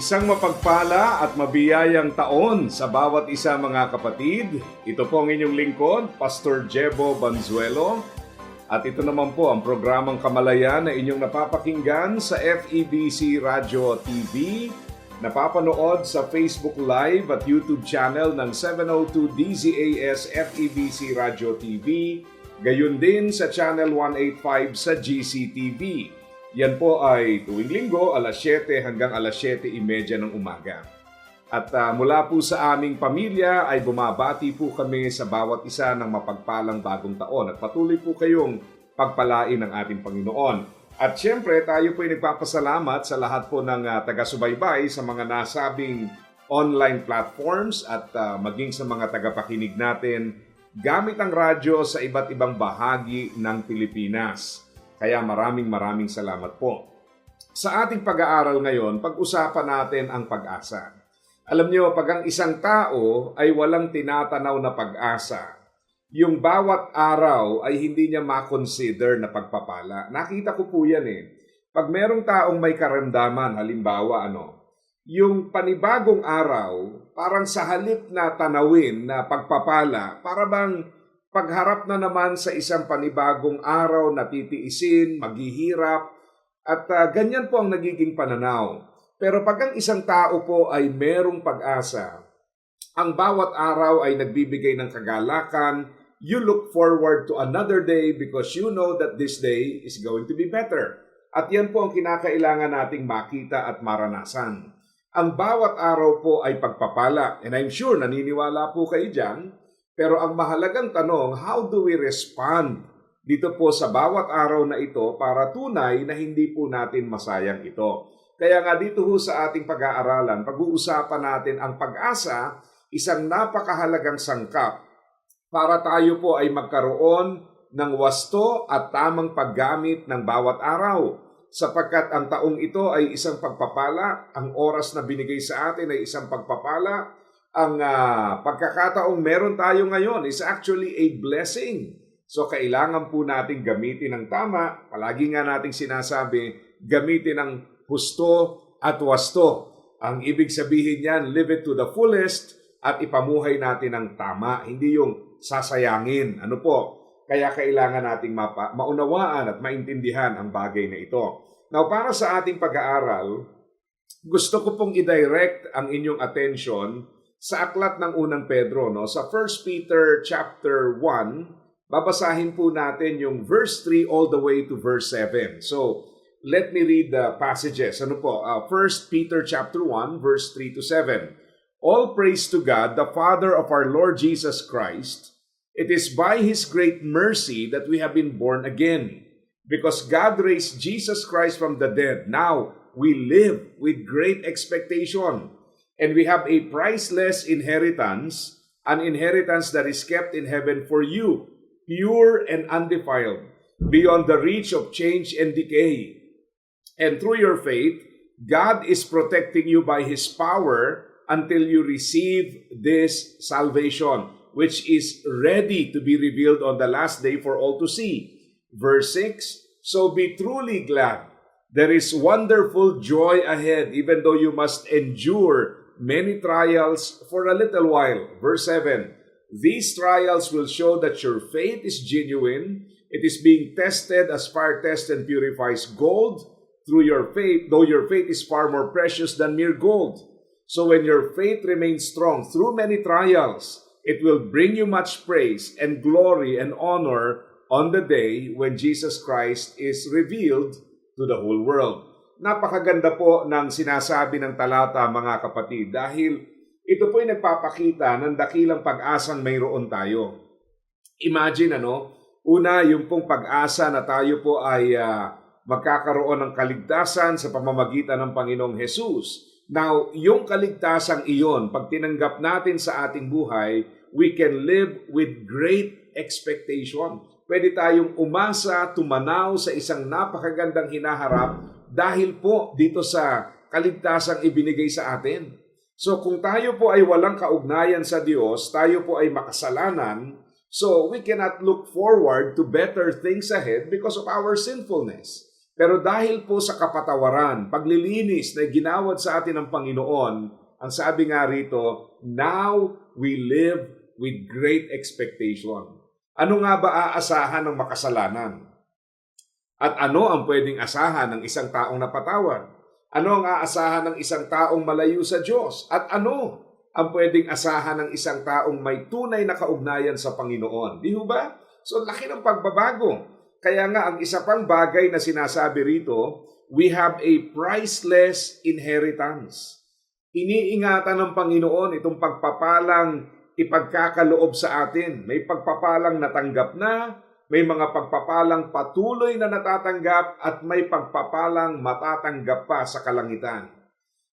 Isang mapagpala at mabiyayang taon sa bawat isa mga kapatid. Ito po ang inyong lingkod, Pastor Jebo Banzuelo. At ito naman po ang programang Kamalayan na inyong napapakinggan sa FEBC Radio TV, napapanood sa Facebook Live at YouTube channel ng 702 DZAS FEBC Radio TV, gayon din sa Channel 185 sa GCTV. Yan po ay tuwing linggo, alas 7 hanggang alas 7.30 ng umaga. At ah, mula po sa aming pamilya ay bumabati po kami sa bawat isa ng mapagpalang bagong taon at patuloy po kayong pagpalain ng ating Panginoon. At syempre, tayo po ay nagpapasalamat sa lahat po ng ah, taga-subaybay sa mga nasabing online platforms at ah, maging sa mga tagapakinig natin gamit ang radyo sa iba't ibang bahagi ng Pilipinas. Kaya maraming maraming salamat po. Sa ating pag-aaral ngayon, pag-usapan natin ang pag-asa. Alam niyo, pag ang isang tao ay walang tinatanaw na pag-asa, yung bawat araw ay hindi niya makonsider na pagpapala. Nakita ko po yan eh. Pag merong taong may karamdaman, halimbawa ano, yung panibagong araw, parang sa halip na tanawin na pagpapala, para bang pagharap na naman sa isang panibagong araw na titiisin, maghihirap, at uh, ganyan po ang nagiging pananaw. Pero pag ang isang tao po ay merong pag-asa, ang bawat araw ay nagbibigay ng kagalakan, you look forward to another day because you know that this day is going to be better. At yan po ang kinakailangan nating makita at maranasan. Ang bawat araw po ay pagpapala. And I'm sure naniniwala po kayo dyan pero ang mahalagang tanong, how do we respond dito po sa bawat araw na ito para tunay na hindi po natin masayang ito? Kaya nga dito ho sa ating pag-aaralan, pag-uusapan natin ang pag-asa, isang napakahalagang sangkap para tayo po ay magkaroon ng wasto at tamang paggamit ng bawat araw sapagkat ang taong ito ay isang pagpapala, ang oras na binigay sa atin ay isang pagpapala, ang uh, pagkakataong meron tayo ngayon is actually a blessing. So kailangan po natin gamitin ng tama. Palagi nga nating sinasabi, gamitin ng husto at wasto. Ang ibig sabihin niyan, live it to the fullest at ipamuhay natin ng tama, hindi yung sasayangin. Ano po? Kaya kailangan nating mapa- maunawaan at maintindihan ang bagay na ito. Now, para sa ating pag-aaral, gusto ko pong i-direct ang inyong attention sa aklat ng unang Pedro no? Sa 1 Peter chapter 1 babasahin po natin yung verse 3 all the way to verse 7 so let me read the passages. Ano po? Uh, 1 Peter chapter 1 verse 3 to 7 all praise to God the father of our Lord Jesus Christ. It is by his great mercy that we have been born again. Because God raised Jesus Christ from the dead now we live with great expectation and we have a priceless inheritance, an inheritance that is kept in heaven for you, pure and undefiled, beyond the reach of change and decay. And through your faith, God is protecting you by His power until you receive this salvation, which is ready to be revealed on the last day for all to see. Verse 6 So be truly glad. There is wonderful joy ahead, even though you must endure many trials for a little while. Verse 7 These trials will show that your faith is genuine. It is being tested as fire tests and purifies gold through your faith, though your faith is far more precious than mere gold. So when your faith remains strong through many trials, it will bring you much praise and glory and honor on the day when Jesus Christ is revealed to the whole world. Napakaganda po ng sinasabi ng talata mga kapatid dahil ito po ay nagpapakita ng dakilang pag-asang mayroon tayo. Imagine ano, una yung pong pag-asa na tayo po ay uh, magkakaroon ng kaligtasan sa pamamagitan ng Panginoong Hesus. Now, yung kaligtasang iyon, pag tinanggap natin sa ating buhay, we can live with great expectation. Pwede tayong umasa, tumanaw sa isang napakagandang hinaharap dahil po dito sa kaligtasang ibinigay sa atin. So kung tayo po ay walang kaugnayan sa Diyos, tayo po ay makasalanan, so we cannot look forward to better things ahead because of our sinfulness. Pero dahil po sa kapatawaran, paglilinis na ginawad sa atin ng Panginoon, ang sabi nga rito, now we live with great expectation. Ano nga ba aasahan ng makasalanan? At ano ang pwedeng asahan ng isang taong napatawad? Ano ang aasahan ng isang taong malayo sa Diyos? At ano ang pwedeng asahan ng isang taong may tunay na kaugnayan sa Panginoon? Di ba? So, laki ng pagbabago. Kaya nga, ang isa pang bagay na sinasabi rito, we have a priceless inheritance. Iniingatan ng Panginoon itong pagpapalang ipagkakaloob sa atin. May pagpapalang natanggap na, may mga pagpapalang patuloy na natatanggap at may pagpapalang matatanggap pa sa kalangitan.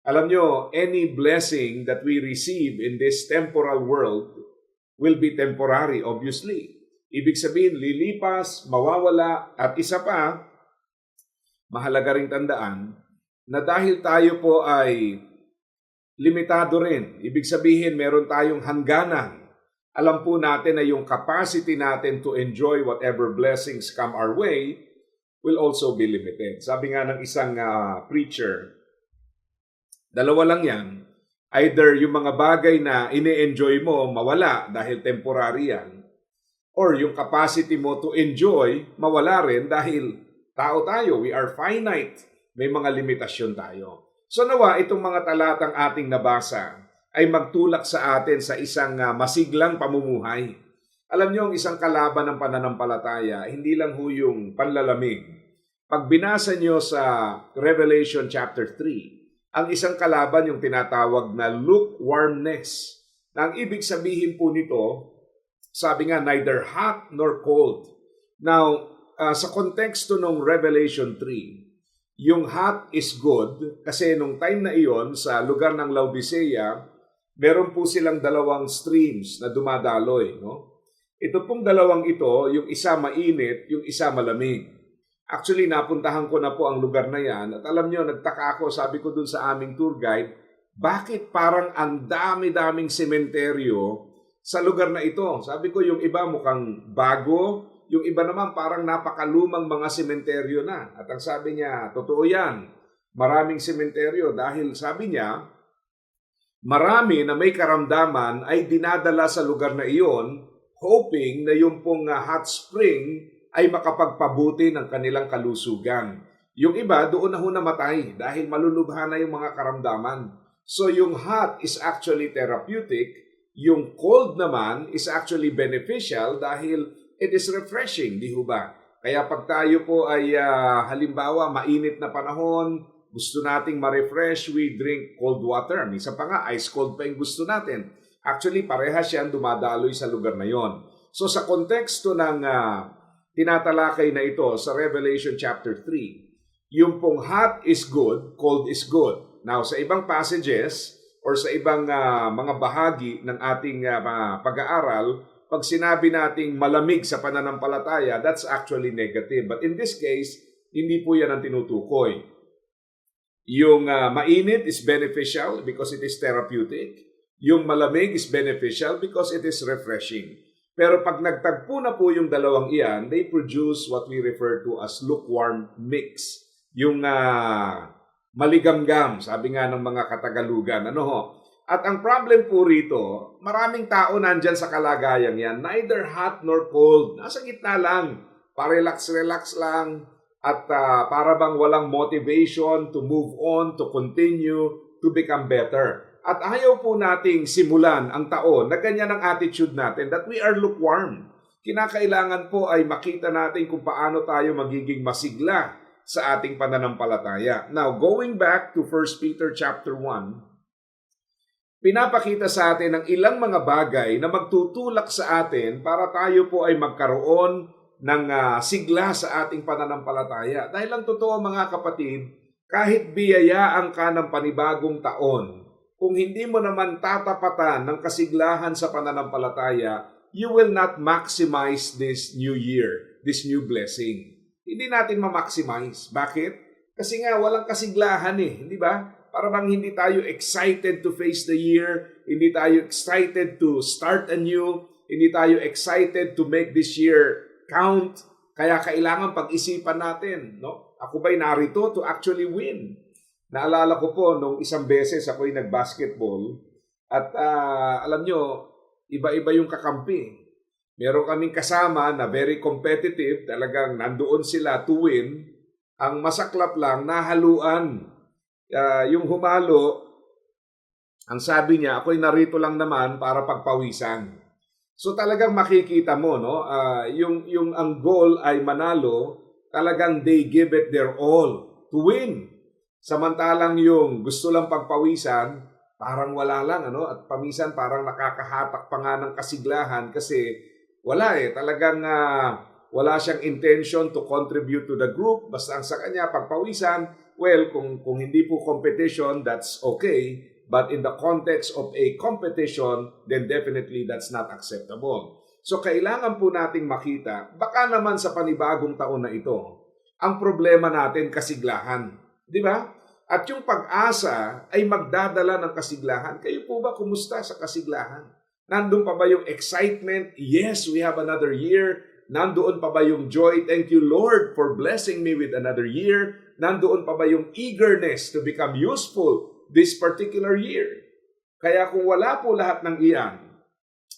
Alam nyo, any blessing that we receive in this temporal world will be temporary, obviously. Ibig sabihin, lilipas, mawawala, at isa pa, mahalaga ring tandaan, na dahil tayo po ay limitado rin. Ibig sabihin, meron tayong hangganan. Alam po natin na yung capacity natin to enjoy whatever blessings come our way will also be limited. Sabi nga ng isang uh, preacher, dalawa lang yan. Either yung mga bagay na ini-enjoy mo mawala dahil temporary yan, or yung capacity mo to enjoy mawala rin dahil tao tayo, we are finite. May mga limitasyon tayo. So nawa itong mga talatang ating nabasa ay magtulak sa atin sa isang uh, masiglang pamumuhay. Alam niyo, ang isang kalaban ng pananampalataya, hindi lang ho yung panlalamig. Pag binasa niyo sa Revelation chapter 3, ang isang kalaban yung tinatawag na lukewarmness. Na ang ibig sabihin po nito, sabi nga, neither hot nor cold. Now, uh, sa konteksto ng Revelation 3, yung hot is good kasi nung time na iyon sa lugar ng Laodicea, meron po silang dalawang streams na dumadaloy. No? Ito pong dalawang ito, yung isa mainit, yung isa malamig. Actually, napuntahan ko na po ang lugar na yan at alam nyo, nagtaka ako, sabi ko dun sa aming tour guide, bakit parang ang dami-daming sementeryo sa lugar na ito? Sabi ko, yung iba mukhang bago, yung iba naman parang napakalumang mga sementeryo na. At ang sabi niya, totoo yan. Maraming sementeryo dahil sabi niya, marami na may karamdaman ay dinadala sa lugar na iyon hoping na yung pong uh, hot spring ay makapagpabuti ng kanilang kalusugan. Yung iba doon na ho namatay dahil malulubha na yung mga karamdaman. So yung hot is actually therapeutic, yung cold naman is actually beneficial dahil it is refreshing, di ho ba? Kaya pag tayo po ay uh, halimbawa mainit na panahon, gusto nating ma-refresh, we drink cold water. Minsan pa nga, ice cold pa yung gusto natin. Actually, parehas yan dumadaloy sa lugar na yon. So sa konteksto ng uh, tinatalakay na ito sa Revelation chapter 3, yung pong hot is good, cold is good. Now, sa ibang passages or sa ibang uh, mga bahagi ng ating uh, pag-aaral, pag sinabi nating malamig sa pananampalataya, that's actually negative. But in this case, hindi po yan ang tinutukoy. Yung uh, mainit is beneficial because it is therapeutic. Yung malamig is beneficial because it is refreshing. Pero pag nagtagpo na po yung dalawang iyan, they produce what we refer to as lukewarm mix. Yung uh, maligamgam, sabi nga ng mga Katagalugan. Ano ho? At ang problem po rito, maraming tao nandyan sa kalagayan yan, neither hot nor cold. Nasa gitna lang. Pa-relax-relax lang. At uh, para bang walang motivation to move on, to continue, to become better. At ayaw po nating simulan ang taon na ganyan ang attitude natin that we are lukewarm. Kinakailangan po ay makita natin kung paano tayo magiging masigla sa ating pananampalataya. Now, going back to 1 Peter chapter 1, pinapakita sa atin ng ilang mga bagay na magtutulak sa atin para tayo po ay magkaroon ng uh, sigla sa ating pananampalataya. Dahil ang totoo mga kapatid, kahit biyayaan ka ng panibagong taon, kung hindi mo naman tatapatan ng kasiglahan sa pananampalataya, you will not maximize this new year, this new blessing. Hindi natin ma-maximize. Bakit? Kasi nga, walang kasiglahan eh, di ba? Para bang hindi tayo excited to face the year, hindi tayo excited to start anew, hindi tayo excited to make this year count. Kaya kailangan pag-isipan natin, no? Ako ba'y narito to actually win? Naalala ko po nung isang beses ako'y nag-basketball at ah, alam nyo, iba-iba yung kakampi. Meron kaming kasama na very competitive, talagang nandoon sila to win. Ang masaklap lang, nahaluan. Ah, yung humalo, ang sabi niya, ako'y narito lang naman para pagpawisan. So talagang makikita mo, no? ah, yung, yung ang goal ay manalo, talagang they give it their all to win. Samantalang yung gusto lang pagpawisan, parang wala lang, ano? At pamisan parang nakakahatak pa nga ng kasiglahan kasi wala eh. Talagang ah, wala siyang intention to contribute to the group. Basta ang sa kanya, pagpawisan, well, kung, kung hindi po competition, that's okay. But in the context of a competition, then definitely that's not acceptable. So kailangan po nating makita, baka naman sa panibagong taon na ito, ang problema natin kasiglahan. Di ba? At yung pag-asa ay magdadala ng kasiglahan. Kayo po ba kumusta sa kasiglahan? Nandun pa ba yung excitement? Yes, we have another year. Nandoon pa ba yung joy? Thank you, Lord, for blessing me with another year. Nandoon pa ba yung eagerness to become useful this particular year? Kaya kung wala po lahat ng iyan,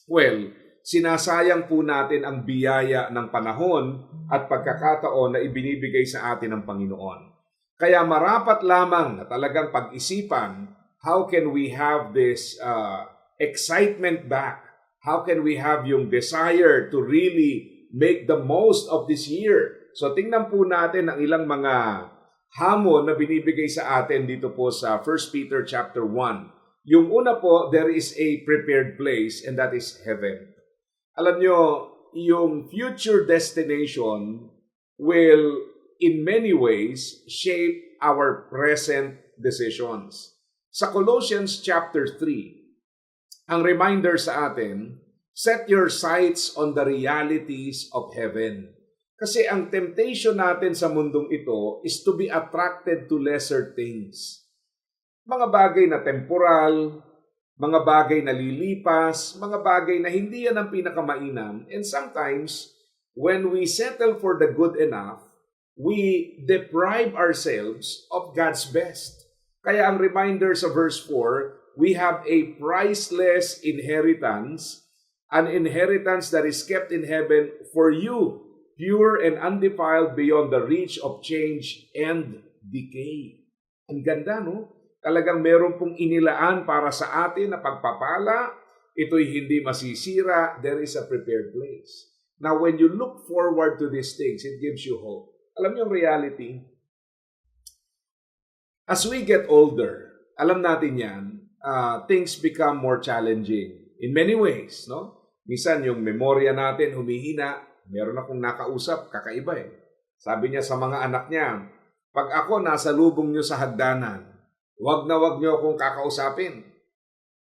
well, sinasayang po natin ang biyaya ng panahon at pagkakataon na ibinibigay sa atin ng Panginoon. Kaya marapat lamang na talagang pag-isipan, how can we have this uh, excitement back? How can we have yung desire to really make the most of this year? So tingnan po natin ang ilang mga hamon na binibigay sa atin dito po sa 1 Peter chapter 1. Yung una po, there is a prepared place and that is heaven. Alam nyo, yung future destination will in many ways shape our present decisions. Sa Colossians chapter 3, ang reminder sa atin, set your sights on the realities of heaven. Kasi ang temptation natin sa mundong ito is to be attracted to lesser things. Mga bagay na temporal, mga bagay na lilipas, mga bagay na hindi yan ang pinakamainam. And sometimes, when we settle for the good enough, we deprive ourselves of God's best. Kaya ang reminder sa verse 4, we have a priceless inheritance, an inheritance that is kept in heaven for you, pure and undefiled beyond the reach of change and decay. Ang ganda, no? Talagang meron pong inilaan para sa atin na pagpapala. Ito'y hindi masisira. There is a prepared place. Now, when you look forward to these things, it gives you hope. Alam niyo yung reality? As we get older, alam natin yan, uh, things become more challenging in many ways, no? Minsan yung memorya natin humihina, meron akong nakausap, kakaiba eh. Sabi niya sa mga anak niya, pag ako nasa lubong niyo sa hagdanan, wag na wag niyo akong kakausapin.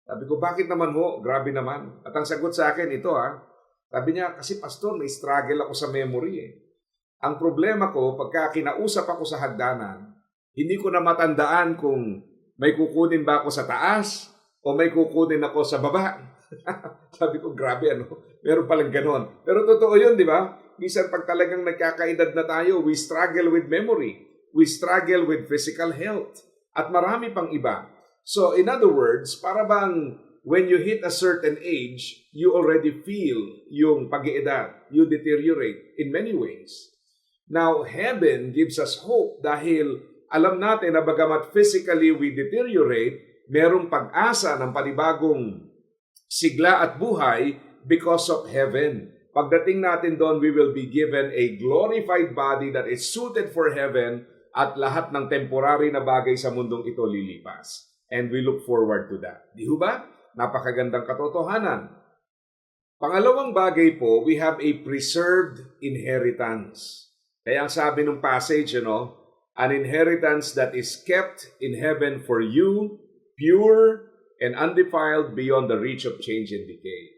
Sabi ko, bakit naman ho? Grabe naman. At ang sagot sa akin, ito ha. Sabi niya, kasi pastor, may struggle ako sa memory eh. Ang problema ko, pagka kinausap ako sa hagdanan, hindi ko na matandaan kung may kukunin ba ako sa taas o may kukunin ako sa baba. Sabi ko, grabe ano, meron palang ganon. Pero totoo yun, di ba? Minsan pag talagang nagkakaedad na tayo, we struggle with memory. We struggle with physical health. At marami pang iba. So in other words, para bang when you hit a certain age, you already feel yung pag-iedad. You deteriorate in many ways. Now, heaven gives us hope dahil alam natin na bagamat physically we deteriorate, merong pag-asa ng panibagong sigla at buhay because of heaven. Pagdating natin doon, we will be given a glorified body that is suited for heaven at lahat ng temporary na bagay sa mundong ito lilipas. And we look forward to that. Di ba? Napakagandang katotohanan. Pangalawang bagay po, we have a preserved inheritance. Kaya ang sabi ng passage, you know, an inheritance that is kept in heaven for you, pure and undefiled beyond the reach of change and decay.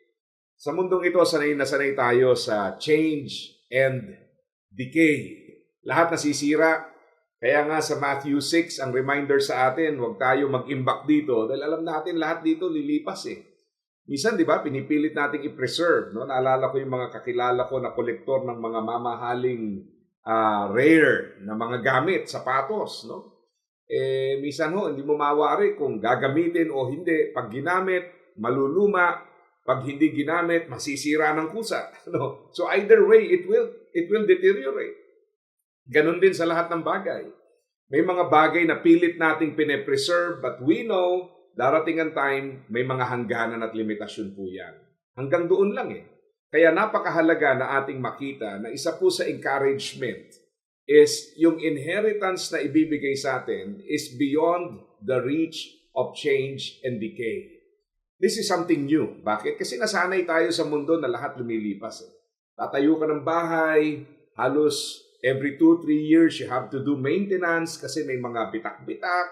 Sa mundong ito, sanay na sanay tayo sa change and decay. Lahat nasisira. Kaya nga sa Matthew 6, ang reminder sa atin, huwag tayo mag-imbak dito dahil alam natin lahat dito lilipas eh. Minsan, di ba, pinipilit nating i-preserve. No? Naalala ko yung mga kakilala ko na kolektor ng mga mamahaling ah, rare na mga gamit, sapatos. No? Eh, minsan ho, hindi mo mawari kung gagamitin o hindi. Pag ginamit, maluluma. Pag hindi ginamit, masisira ng kusa. No? So either way, it will, it will deteriorate. Ganon din sa lahat ng bagay. May mga bagay na pilit nating pine-preserve but we know darating ang time may mga hangganan at limitasyon po yan. Hanggang doon lang eh. Kaya napakahalaga na ating makita na isa po sa encouragement is yung inheritance na ibibigay sa atin is beyond the reach of change and decay. This is something new. Bakit? Kasi nasanay tayo sa mundo na lahat lumilipas. Eh. Tatayo ka ng bahay, halos every 2-3 years you have to do maintenance kasi may mga bitak-bitak,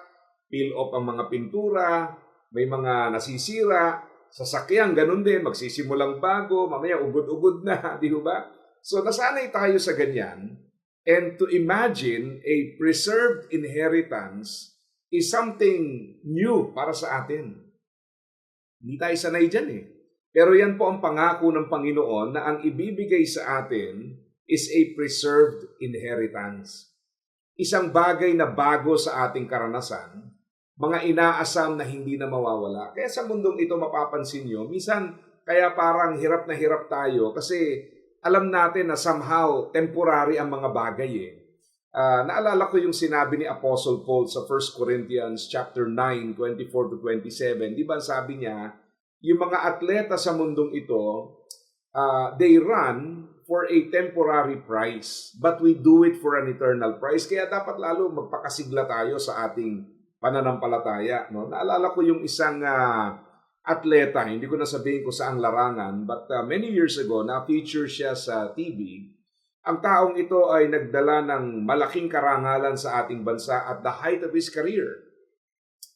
peel off ang mga pintura, may mga nasisira, sasakyan, ganun din, magsisimulang bago, mamaya ugod-ugod na, di ba? So nasanay tayo sa ganyan. And to imagine a preserved inheritance is something new para sa atin. Hindi tayo sanay dyan eh. Pero yan po ang pangako ng Panginoon na ang ibibigay sa atin is a preserved inheritance. Isang bagay na bago sa ating karanasan, mga inaasam na hindi na mawawala. Kaya sa mundong ito mapapansin nyo, minsan kaya parang hirap na hirap tayo kasi alam natin na somehow temporary ang mga bagay eh. Ah, naalala ko yung sinabi ni Apostle Paul sa 1 Corinthians chapter 9, 24 to 27. Di ba sabi niya, yung mga atleta sa mundong ito, ah, they run for a temporary prize, but we do it for an eternal prize. Kaya dapat lalo magpakasigla tayo sa ating pananampalataya. No? Naalala ko yung isang ah, atleta, hindi ko na sabihin ko saang larangan, but ah, many years ago, na-feature siya sa TV. Ang taong ito ay nagdala ng malaking karangalan sa ating bansa at the height of his career.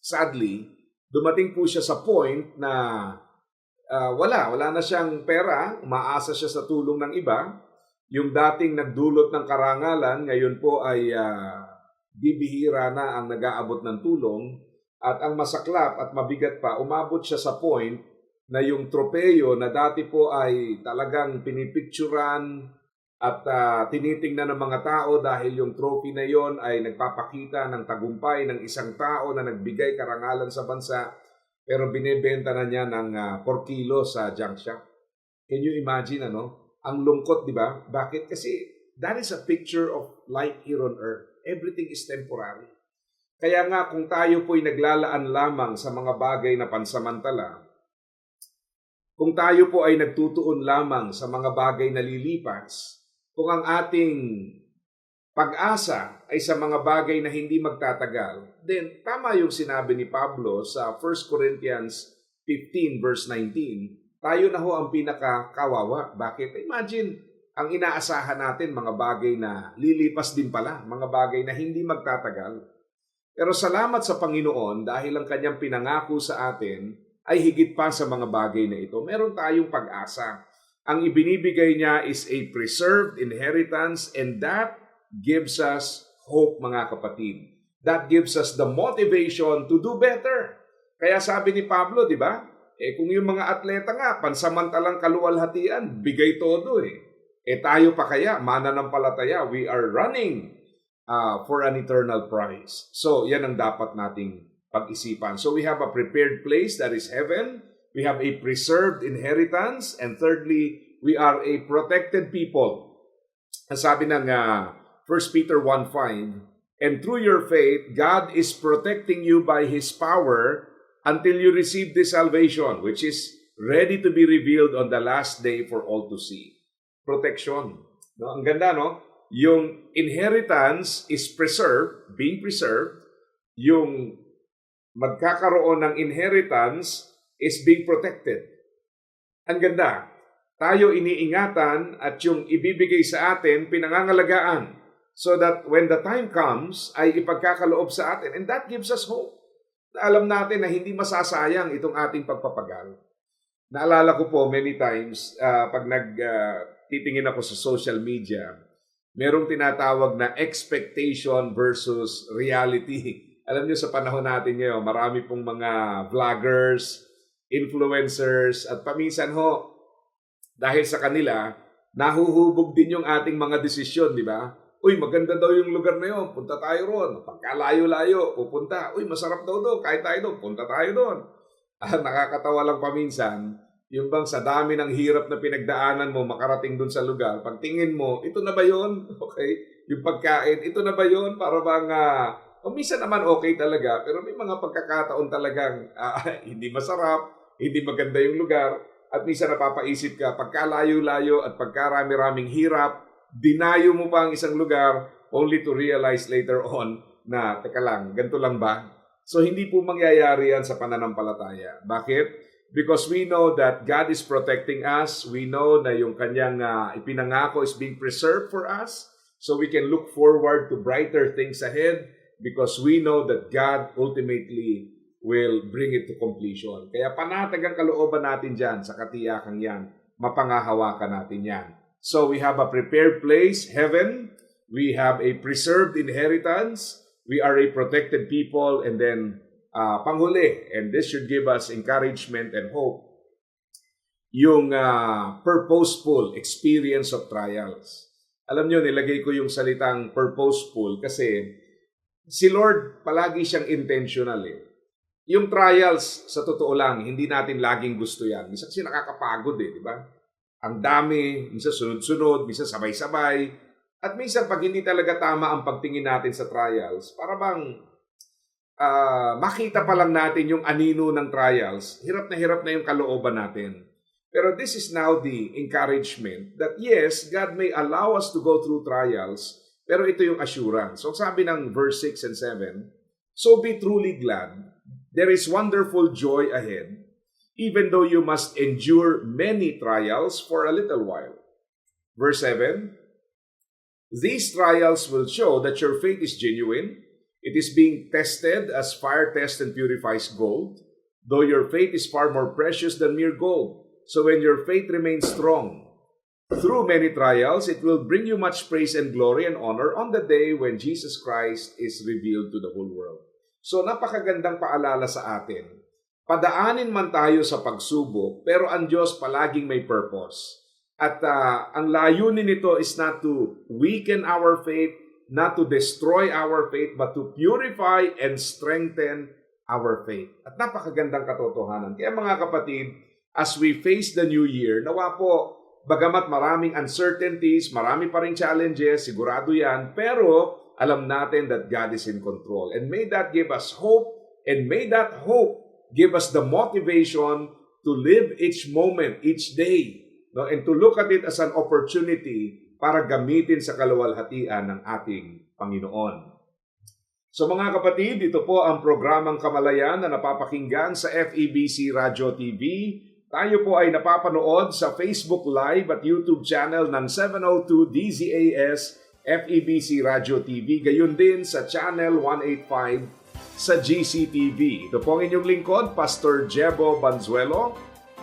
Sadly, dumating po siya sa point na ah, wala, wala na siyang pera, umaasa siya sa tulong ng iba. Yung dating nagdulot ng karangalan, ngayon po ay ah, bibihira na ang nag-aabot ng tulong. At ang masaklap at mabigat pa, umabot siya sa point na yung tropeyo na dati po ay talagang pinipicturan at ah, tinitingnan ng mga tao dahil yung trophy na yon ay nagpapakita ng tagumpay ng isang tao na nagbigay karangalan sa bansa pero binebenta na niya ng ah, 4 kilo sa junk shop. Can you imagine ano? Ang lungkot, di ba? Bakit? Kasi that is a picture of life here on earth. Everything is temporary. Kaya nga kung tayo po'y naglalaan lamang sa mga bagay na pansamantala, kung tayo po ay nagtutuon lamang sa mga bagay na lilipas, kung ang ating pag-asa ay sa mga bagay na hindi magtatagal, then tama yung sinabi ni Pablo sa 1 Corinthians 15 verse 19, tayo na ho ang pinakakawawa. Bakit? Imagine, ang inaasahan natin mga bagay na lilipas din pala, mga bagay na hindi magtatagal. Pero salamat sa Panginoon dahil ang kanyang pinangako sa atin ay higit pa sa mga bagay na ito. Meron tayong pag-asa. Ang ibinibigay niya is a preserved inheritance and that gives us hope mga kapatid. That gives us the motivation to do better. Kaya sabi ni Pablo, di ba? Eh kung yung mga atleta nga, pansamantalang kaluwalhatian, bigay todo eh. Eh tayo pa kaya, mananampalataya, we are running uh, for an eternal prize. So, yan ang dapat nating pag-isipan. So, we have a prepared place that is heaven. We have a preserved inheritance. And thirdly, we are a protected people. Ang sabi ng uh, 1 Peter 1.5, And through your faith, God is protecting you by His power until you receive this salvation, which is ready to be revealed on the last day for all to see. Protection. No? Ang ganda, no? Yung inheritance is preserved, being preserved. Yung magkakaroon ng inheritance is being protected. Ang ganda. Tayo iniingatan at yung ibibigay sa atin, pinangangalagaan. So that when the time comes, ay ipagkakaloob sa atin. And that gives us hope. Alam natin na hindi masasayang itong ating pagpapagal. Naalala ko po many times, ah, pag nagtitingin ako sa social media, merong tinatawag na expectation versus reality. Alam niyo sa panahon natin ngayon, marami pong mga vloggers, influencers, at paminsan ho, dahil sa kanila, nahuhubog din yung ating mga desisyon, di ba? Uy, maganda daw yung lugar na yun, punta tayo ron. Pagkalayo-layo, pupunta. Uy, masarap daw daw, kahit tayo doon, punta tayo doon. Ah, nakakatawa lang paminsan, yung bang sa dami ng hirap na pinagdaanan mo makarating dun sa lugar, pagtingin mo, ito na ba yon? Okay? Yung pagkain, ito na ba yon? Para bang, uh, o naman okay talaga, pero may mga pagkakataon talagang ah, hindi masarap, hindi maganda yung lugar, at minsan napapaisip ka, pagkalayo-layo at pagkarami-raming hirap, dinayo mo pa ang isang lugar only to realize later on na, teka lang, ganito lang ba? So hindi po mangyayari yan sa pananampalataya. Bakit? Because we know that God is protecting us. We know na yung kanyang uh, ipinangako is being preserved for us. So we can look forward to brighter things ahead because we know that God ultimately will bring it to completion. Kaya panatag ang kalooban natin dyan sa katiyakan yan. Mapangahawakan natin yan. So we have a prepared place, heaven. We have a preserved inheritance. We are a protected people. And then, uh, panghuli, and this should give us encouragement and hope, yung uh, purposeful experience of trials. Alam nyo, nilagay ko yung salitang purposeful kasi si Lord palagi siyang intentional eh. Yung trials, sa totoo lang, hindi natin laging gusto yan. Minsan kasi nakakapagod eh, di ba? Ang dami, minsan sunod-sunod, minsan sabay-sabay. At minsan pag hindi talaga tama ang pagtingin natin sa trials, para bang uh, makita pa lang natin yung anino ng trials, hirap na hirap na yung kalooban natin. Pero this is now the encouragement that yes, God may allow us to go through trials, pero ito yung assurance. So sabi ng verse 6 and 7, So be truly glad, there is wonderful joy ahead, even though you must endure many trials for a little while. Verse 7, These trials will show that your faith is genuine. It is being tested as fire tests and purifies gold, though your faith is far more precious than mere gold. So when your faith remains strong, through many trials, it will bring you much praise and glory and honor on the day when Jesus Christ is revealed to the whole world. So napakagandang paalala sa atin. Padaanin man tayo sa pagsubok, pero ang Diyos palaging may purpose. At uh, ang layunin nito is not to weaken our faith, not to destroy our faith, but to purify and strengthen our faith. At napakagandang katotohanan. Kaya mga kapatid, as we face the new year, nawa po, bagamat maraming uncertainties, marami pa rin challenges, sigurado yan, pero alam natin that God is in control. And may that give us hope, and may that hope give us the motivation to live each moment, each day, no? and to look at it as an opportunity para gamitin sa kaluwalhatian ng ating Panginoon. So mga kapatid, ito po ang programang Kamalayan na napapakinggan sa FEBC Radio TV. Tayo po ay napapanood sa Facebook Live at YouTube channel ng 702 DZAS FEBC Radio TV. Gayon din sa channel 185 sa GCTV. Ito po ang inyong lingkod, Pastor Jebo Banzuelo.